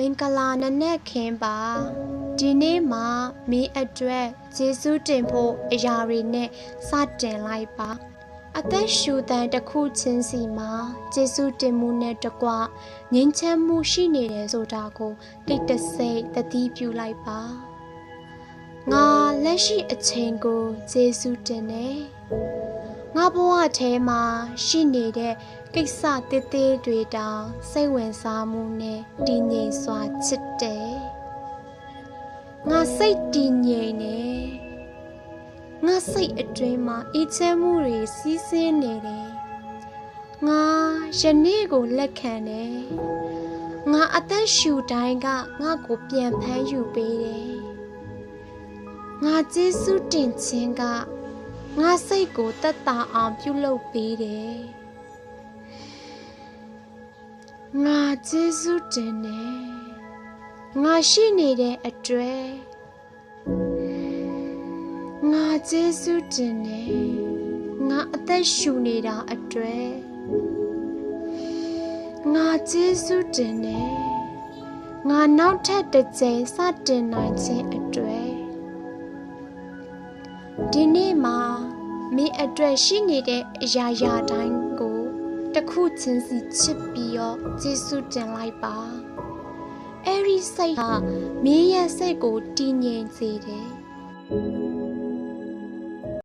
မင်္ဂလာနနက်ခင်းပါဒီနေ့မှာမင်းအတွက်ဂျေစုတင်ဖို့အရာတွေနဲ့စတင်လိုက်ပါ အသက်ရှူတန်တစ်ခုချင်းစီမှာဂျေစုတင်မှုနဲ့တကွငြင်းချမ်းမှုရှိနေတယ်ဆိုတာကိုတိတ်တဆိတ်သတိပြုလိုက်ပါငါလက်ရှိအချိန်ကိုဂျေစုတင်နေငါ ဘဝထဲမှာရှိနေတဲ့ကိစ္စတစ်သေးတွေတောင်စိတ်ဝင်စားမှုနဲ့တည်ငြိမ်စွာချစ်တယ်ငါစိတ်တည်ငြိမ်နေငါစိတ်အတွင်းမှာအေးချမ်းမှုတွေစီးဆင်းနေတယ်ငါယနေ့ကိုလက်ခံတယ်ငါအသက်ရှူတိုင်းကငါကိုပြန်ဖမ်းယူပေးတယ်ငါကျေးဇူးတင်ခြင်းက ငါစိတ်ကိုတက်တာအောင်ပြုလုပ်ပေးတယ်ငါကျေးဇူးတင်တယ်ငါရှိနေတဲ့အတွက်ငါကျေးဇူးတင်တယ်ငါအသက်ရှူနေတာအတွက်ငါကျေးဇူးတင်တယ်ငါနောက်ထပ်တစ်ကြိမ်စတင်နိုင်ခြင်းအတွက် ဒီနေ့မှာမင်းအတွက်ရှိနေတဲ့အရာရာတိုင်းကိုတစ်ခုချင်းစီချစ်ပြီးတော့ကျေးဇူးတင်လိုက်ပါအဲ့ဒီစိတ်ဟာမင်းရဲ့စိတ်ကိုတည်ငြိမ်စေတယ်